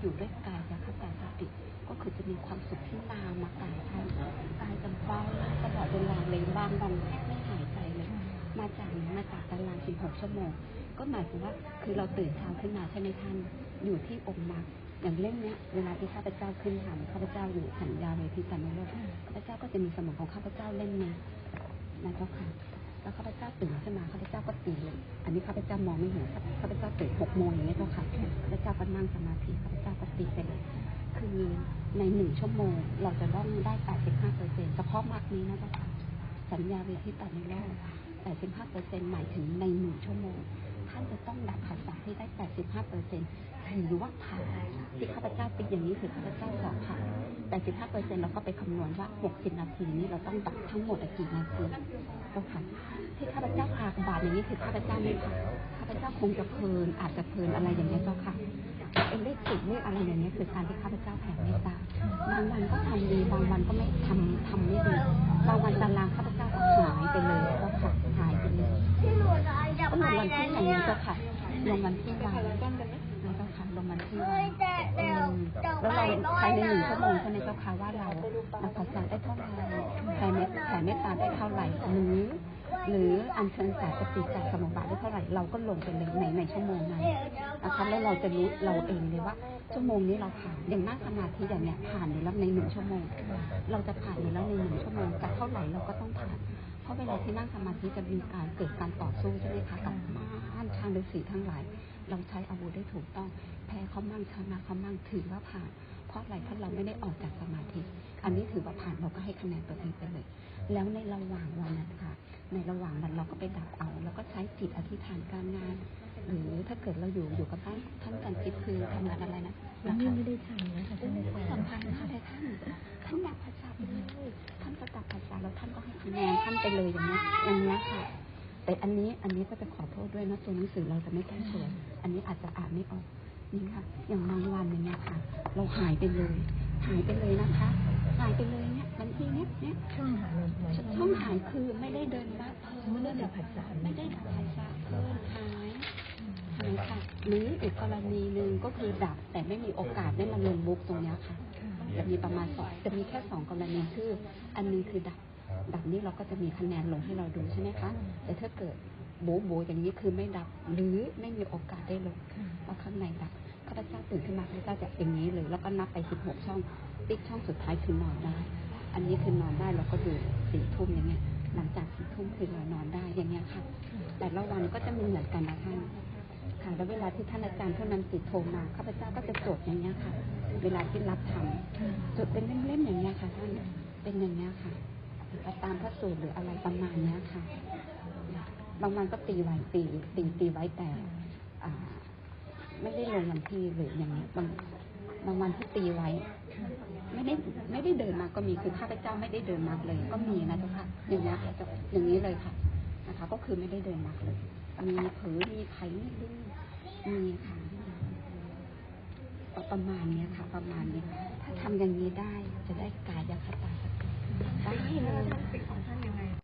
อยู่ด้วยกายคตาสติก็คือจะมีความสุขที่นามมากายท่านกายจะเบาตลอดเวลาเลยบางวันแทบไม่หายใจเลยมาจากมาจากตาราง16ชั่วโมง ก็หมายถึงว่าคือเราตื่นเช้าขึ้นมาใช่ไหมท่านอยู่ที่องค์มรรคอย่างเล่มเนี้ยเวลาที่ข้าพเจ้าขึ้นทำข้าพเจ้าอยู่สัญญาเวทีสันนิโรธข้าพเจ้าก็จะมีสมองของข้าพเจ้าเล่มนี้นะเจ้าค่ะแล้วข้าพเจ้าตื่นขึ้นมาข้าพเจ้าก็ตีเลย นนี้ข้าพเจ้ามองไม่เห็นข้าพเจ้าตื่นหกโมงอย่างนี้เจ้าค่ะข้าพเจ้าก็นั่งสมาธิข้าพเจ้าก็ตีไปเลยคือในหนึ่งชั่วโมง เราจะต้องได้85เปอร์เซ็นต์เฉพาะมรรคนี้นะเจ้าค่ะสัญญาเวทีตัดในโลก85เปอร์เซ็นต์หมายถึงในหนึ่งชั่วโมง ท่านจะต้องดับภาษาให้ได้85เปอร์เซ็นต์ถือว่าผ่านที่ข้าพเจ้าติดอย่างนี้คือข้าพเจ้าสอบผ่าน85เปอร์เซ็นต์เราก็ไปคำนวณว่า60นาทีนี้เราต้องดับทั้งหมดกี่นาทีก็ค่ะที่ข้าพเจ้าพากบาทอย่างนี้คือข้าพเจ้าไม่ผ่านข้าพเจ้าคงจะเพลินอาจจะเพลินอะไรอย่างนี้เจ้าค่ะเป็นเลขสิบเลขอะไรอย่างนี้คือการที่ข้าพเจ้าแผ่เมตตาบางวันก็ทำดีบางวันก็ไม่ทำทำไม่ดีบางวันตารางข้าพเจ้าก็หายไปเลยก็ค่ะหายไปเลยก็เหมือนวันที่อย่างนี้เจ้าค่ะลงวันที่วันนะเจ้าค่ะลงวันที่วันแล้วเราภายในหนึ่งชั่วโมงใช่ไหมเจ้าค่ะว่าเราเราภาษาได้เท่าไหร่แผ่เมตแผ่เมตตาได้เท่าไหร่หรือ หรืออัญเชิญสายปฏิจากสมุปบาได้เท่าไหร่เราก็ลงไปเลยในในชั่วโมงนั้นนะคะแล้วเราจะรู้เราเองเลยว่า ชั่วโมงนี้เราผ่านอย่างนั่งสมาธิอย่างเนี้ยผ่านอยู่แล้วในหนึ่งชั่วโมง เราจะผ่านอยู่แล้วในหนึ่งชั่วโมงแต่เท่าไหร่เราก็ต้องผ่าน เพราะเวลาที่นั่งสมาธิจะมีการเกิดการต่อสู้ใช่ไหมคะกับม่านทางฤาษีทั้งหลาย เราใช้อาวุธได้ถูกต้อง แพ้เขามั่งชนะเขามั่งถือว่าผ่าน เพราะอะไรเพราะเราไม่ได้ออกจากสมาธิ อันนี้ถือว่าผ่านเราก็ให้คะแนนตัวเองไปเลย แล้วในระหว่างวันนั้นค่ะ ในระหว่างนั้นเราก็ไปดับเอา แล้วก็ใช้จิตอธิษฐานการงาน หรือถ้าเกิดเราอยู่อยู่กับบ้านท่านกันจิตคือทำงานอะไรนะมันยังไม่ได้ทำนะคะท่านอาจารย์สำคัญค่ะท่านท่านดับภาษาไปเลยท่านก็ดับภาษาแล้วท่านก็ให้คะแนนท่านไปเลยอย่างนี้อย่างนี้ค่ะแต่อันนี้อันนี้ก็จะขอโทษด้วยนะตัวหนังสือเราจะไม่ต้องสวยอันนี้อาจจะอ่านไม่ออกนี่ค่ะ อย่างบางวันอย่างเงี้ยค่ะ เราหายไปเลย หายไปเลยนะคะ หายไปเลยเนี่ยบางทีเนี้ยเนี่ยช่องหายเหมือนช่องหายคือไม่ได้เดินมาเพิ่มไม่ได้ดับผัสสะไม่ได้ดับภาษาเพิ่มหายหายค่ะหรืออีกกรณีหนึ่งก็คือดับแต่ไม่มีโอกาสได้มาลงบุ๊กตรงเนี้ยค่ะจะมีประมาณสองจะมีแค่สองกรณีคือ อันหนึงคือดับดับนี้เราก็จะมีคะแนนลงให้เราดูใช่ไหมคะแต่ถ้าเกิดโบโบอย่างนี้คือไม่ดับหรือไม่มีโอกาสได้ลงว่าข้างในดับ ข้าพเจ้าตื่นขึ้นมาข้าพเจ้าจะอย่างนี้เลยแล้วก็นับไป16ช่องติ๊กช่องสุดท้ายคือนอนได้ อันนี้คือนอนได้เราก็ดูสี่ทุ่มอย่างเงี้ย หลังจากสี่ทุ่มคือเรานอนได้อย่างเงี้ยค่ะ แต่ละวันก็จะมีเหมือนกันนะท่านค่ะแล้วเวลาที่ท่านอาจารย์ท่านนั้นติดโทรมาข้าพเจ้าก็จะจดอย่างเงี้ยค่ะ เวลาที่รับทำจดเป็นเล่มๆอย่างเงี้ยค่ะ ท่านเป็นอย่างเงี้ยค่ะตามพระสูตรหรืออะไรประมาณเนี้ยค่ะ บางวันก็ตีไว้ตีตีตีไว้แต่อ่า ไม่ได้ลงวันที่หรืออย่างเงี้ยบางบางวันที่ตีไว้ ไม่ได้ไม่ได้เดินมาก็มีคือข้าพเจ้าไม่ได้เดินมาเลย ก็มีนะเจ้าค่ะอย่างนี้ยค่ะจ้าอย่างนี้เลยค่ะนะคะ ก็คือไม่ได้เดินมาเลย มีเผลอมีไข่นิดนึงมีค่ะประมาณเนี้ยค่ะ ประมาณนี้ถ้าทำอย่างนี้ได้จะได้กายคตาสติได้ได้ยิ